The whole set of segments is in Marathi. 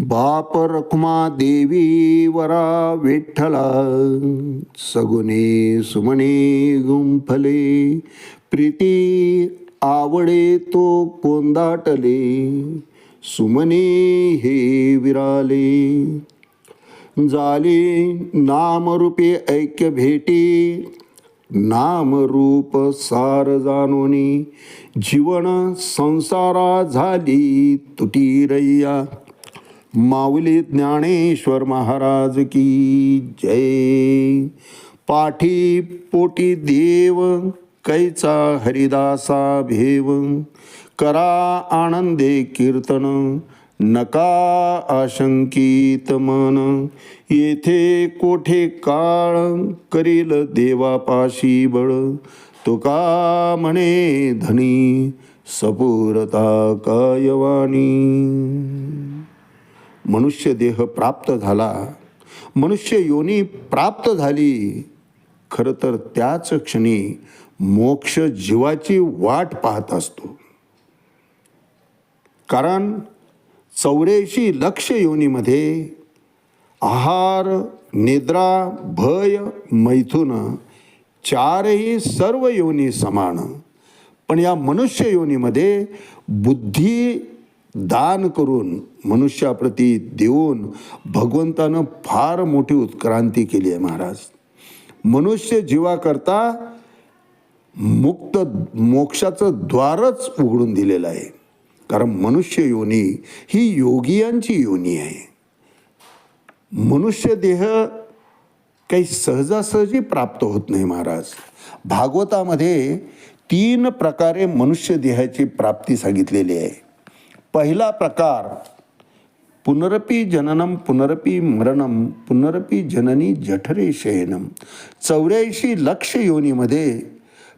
बाप रखुमा देवी वरा विठ्ठला सगुने सुमने गुंफले प्रीती आवडे तो कोंदाटले सुमने हे विराले. झाले नामरूपे ऐक्य भेटी नामरूप सार जाणोनी जीवन संसारा झाली तुटी रय्या माऊली ज्ञानेश्वर महाराज की जय. पाठी पोटी देव कैचा हरिदासा भेव. करा आनंदे कीर्तन नका आशंकित मन. येथे कोठे काळ करील देवापाशी बळ? तुका म्हणे धनी सपूरता कायवाणी मनुष्य देह प्राप्त झाला. मनुष्य योनी प्राप्त झाली. खरं तर त्याच क्षणी मोक्ष जीवाची वाट पाहत असतो. कारण चौऱ्याऐंशी लक्ष योनीमध्ये आहार निद्रा भय मैथुन चारही सर्व योनी समान. पण या मनुष्य योनीमध्ये बुद्धी दान करून मनुष्याप्रती देऊन भगवंतानं फार मोठी उत्क्रांती केली आहे महाराज. मनुष्य जीवाकरता मुक्त मोक्षाचं द्वारच उघडून दिलेलं आहे. कारण मनुष्य योनी ही योगियांची योनी आहे. मनुष्य देह काही सहजासहजी प्राप्त होत नाही महाराज. भागवतामध्ये तीन प्रकारे मनुष्य देहाची प्राप्ती सांगितलेली आहे. पहिला प्रकार पुनरपी जननम पुनरपी मरणम पुनरपी जननी जठरे शयनम चौऱ्याऐंशी लक्ष योनीमध्ये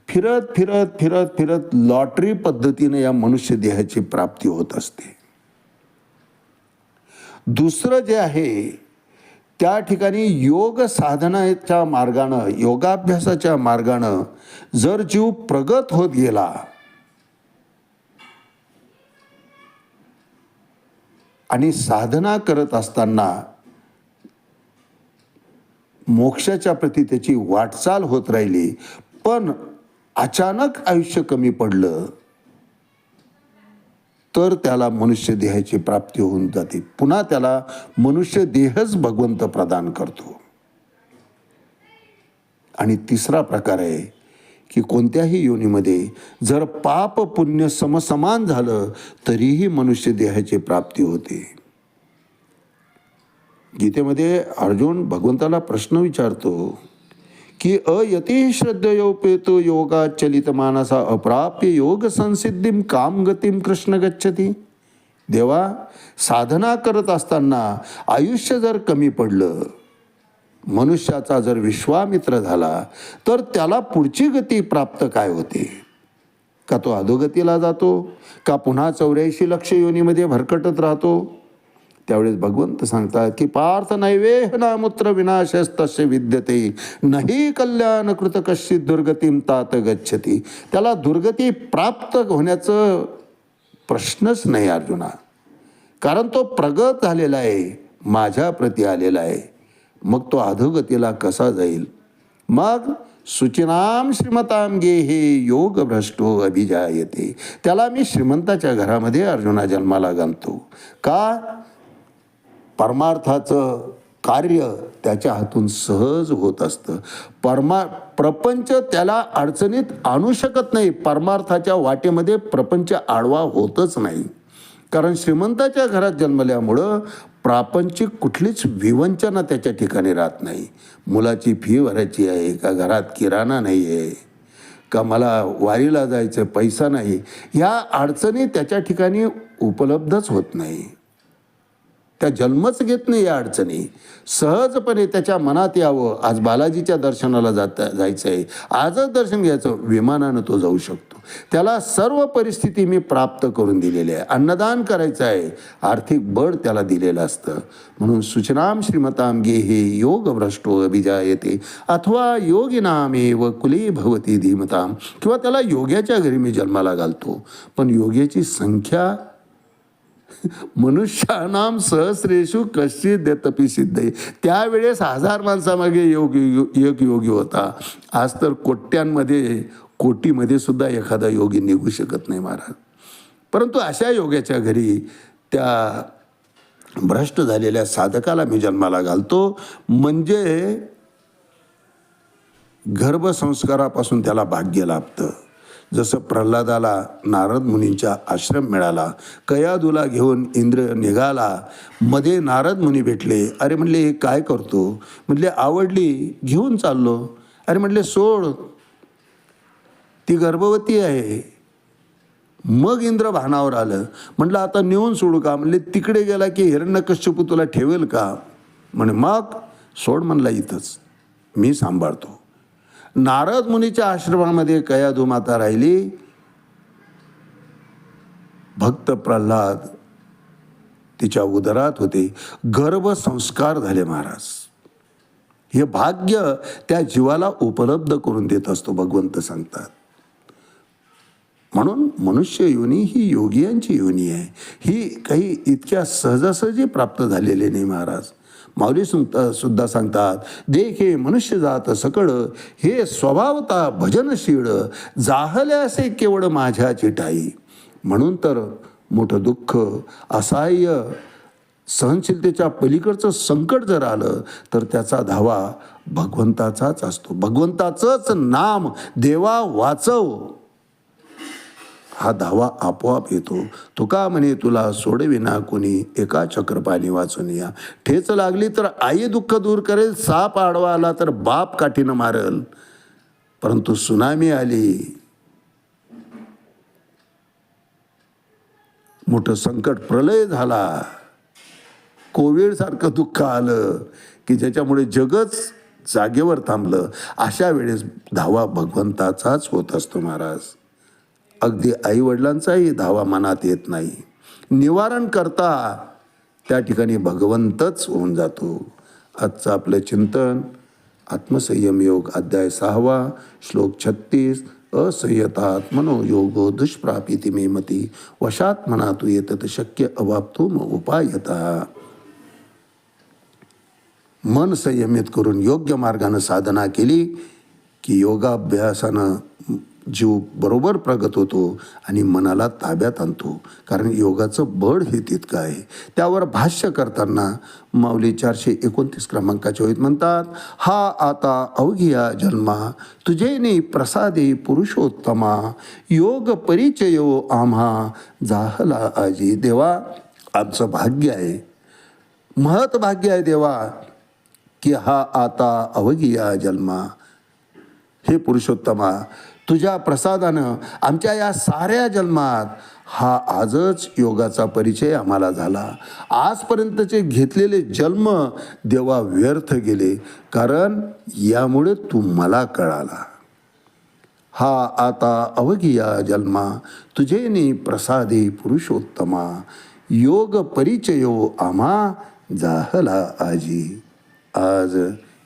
फिरत फिरत फिरत फिरत लॉटरी पद्धतीने या मनुष्य देहाची प्राप्ती होत असते. दुसरं जे आहे त्या ठिकाणी योग साधनाच्या मार्गानं योगाभ्यासाच्या मार्गानं जर जीव प्रगत होत गेला आणि साधना करत असताना मोक्षाच्या प्रती त्याची वाटचाल होत राहिली. पण अचानक आयुष्य कमी पडलं तर त्याला मनुष्य देहाची प्राप्ती होऊन जाते. पुन्हा त्याला मनुष्य देहच भगवंत प्रदान करतो. आणि तिसरा प्रकार आहे की कोणत्याही योनीमध्ये जर पाप पुण्य समसमान झालं तरीही मनुष्य देहाची प्राप्ती होते. गीतेमध्ये अर्जुन भगवंताला प्रश्न विचारतो की अयती श्रद्धयोपेतो योगा चलित मानसा अप्राप्य योग संसिद्धीम काम गतीम कृष्ण गच्छती. देवा साधना करत असताना आयुष्य जर कमी पडलं मनुष्याचा जर विश्वामित्र झाला तर त्याला पुढची गती प्राप्त काय होते? का तो अधोगतीला जातो? का पुन्हा चौऱ्याऐंशी लक्ष योनीमध्ये भरकटत राहतो? त्यावेळेस भगवंत सांगतात की पार्थ नैवेह नामूत्र विनाशस्तस्य विद्यते नाही कल्याण कशी दुर्गतीम तात गच्छती. त्याला दुर्गती प्राप्त होण्याचं प्रश्नच नाही अर्जुना. कारण तो प्रगत झालेला आहे माझ्या प्रती आलेला आहे. मग तो अधोगतीला कसा जाईल? मग सुचिनाम श्रीमताम गे हे योग भ्रष्टो अभिजायते. त्याला मी श्रीमंताच्या घरामध्ये अर्जुना जन्माला घालतो. का? परमार्थाचं कार्य त्याच्या हातून सहज होत असतं. परमा प्रपंच त्याला अडचणीत आणू शकत नाही. परमार्थाच्या वाटेमध्ये प्रपंच आडवा होतच नाही. कारण श्रीमंताच्या घरात जन्मल्यामुळं प्रापंचिक कुठलीच विवंचना त्याच्या ठिकाणी राहत नाही. मुलाची फी भरायची आहे का? घरात किराणा नाही आहे का मला वारीला जायचं? पैसा नाही. ह्या अडचणी त्याच्या ठिकाणी उपलब्धच होत नाही. त्या जन्मच घेत नाही या अडचणी. सहजपणे त्याच्या मनात यावं. आज बालाजीच्या दर्शनाला जाता जायचं आहे आजच दर्शन घ्यायचं. विमानानं तो जाऊ शकतो. त्याला सर्व परिस्थिती मी प्राप्त करून दिलेली आहे. अन्नदान करायचं आहे आर्थिक बळ त्याला दिलेलं असतं. म्हणून सूचनाम श्रीमताम गे हे योग भ्रष्टो अभिजायते. अथवा योगिनामेव कुले भवती धीमताम. किंवा त्याला योग्याच्या घरी मी जन्माला घालतो. पण योग्याची संख्या मनुष्यानाम सहस्रेषु कशी देतपी सिद्ध. त्यावेळेस हजार माणसामागे योग एक योगी होता. आज तर कोट्यांमध्ये कोटीमध्ये सुद्धा एखादा योगी निघू शकत नाही महाराज. परंतु अशा योग्याच्या घरी त्या भ्रष्ट झालेल्या साधकाला मी जन्माला घालतो. म्हणजे गर्भसंस्कारापासून त्याला भाग्य लाभतं. जसं प्रल्हादाला नारद मुनींचा आश्रम मिळाला कयादूला घेऊन इंद्र निघाला मध्ये नारद मुनी भेटले. अरे म्हणले हे काय करतो? म्हटले आवडली घेऊन चाललो. अरे म्हटले सोड ती गर्भवती आहे. मग इंद्र भानावर आलं. म्हटलं आता नेऊन सोडू का? म्हणले तिकडे गेला की हिरण्यकश्यपू तुला ठेवेल का? म्हणे मग? सोड म्हणला इथंच. मी सांभाळतो. नारद मुनीच्या आश्रमामध्ये कयाधू माता राहिली. भक्त प्रल्हाद तिच्या उदरात होते. गर्भसंस्कार झाले महाराज. हे भाग्य त्या जीवाला उपलब्ध करून देत असतो भगवंत सांगतात. म्हणून मनुष्य योनी ही योगियांची योनी आहे. ही काही इतक्या सहजासहजी प्राप्त झालेली नाही महाराज. माऊली सुद्धा सुद्धा सांगतात देखे मनुष्य जात सकळ हे स्वभावता भजनशीळ जाहल्यासे केवळ माझ्या चिटाई. म्हणून तर मोठं दुःख असहाय्य सहनशीलतेच्या पलीकडचं संकट जर आलं तर त्याचा धावा भगवंताचाच असतो. भगवंताचंच नाम देवा वाचव. हा धावा आपोआप येतो. तुका म्हणे तुला सोडविना कोणी एका चक्रपाणी वाचून या. ठेच लागली तर आई दुःख दूर करेल साप आडवा आला तर बाप काठीनं मारल. परंतु सुनामी आली. मोठं संकट प्रलय झाला. कोविडसारखं दुःख आलं की ज्याच्यामुळे जगच जागेवर थांबलं. अशा वेळेस धावा भगवंताचाच होत असतो महाराज. अगदी आईवडिलांचाही धावा मनात येत नाही. निवारण करता त्या ठिकाणी भगवंतच होऊन जातो. आजचं आपलं चिंतन आत्मसंयम योग अध्याय सहावा श्लोक छत्तीस असंयतात्मनो योगो दुष्प्रापिती मे मती वशात मनातू तू येतत शक्य अवाप्तो मग उपायता। मन संयमित करून योग्य मार्गानं साधना केली की योगाभ्यासानं जीव बरोबर प्रगत होतो आणि मनाला ताब्यात आणतो. कारण योगाचं बळ हे तितकं आहे. त्यावर भाष्य करताना माऊली चारशे एकोणतीस क्रमांकाच्या होईत म्हणतात हा आता अवघिया जन्मा तुझेने प्रसादे पुरुषोत्तमा योग परिचयो आम्हा जाहला आजी देवा. आमचं भाग्य आहे. महत भाग्य आहे देवा की हा आता अवघिया जन्मा. हे पुरुषोत्तमा तुझ्या प्रसादानं आमच्या या साऱ्या जन्मात हा आजच योगाचा परिचय आम्हाला झाला. आजपर्यंतचे घेतलेले जन्म देवा व्यर्थ गेले कारण यामुळे तू मला कळाला. हा आता अवघिया जन्मा तुझेनी प्रसादे पुरुषोत्तमा योग परिचयो आम्हा जाहला आजी. आज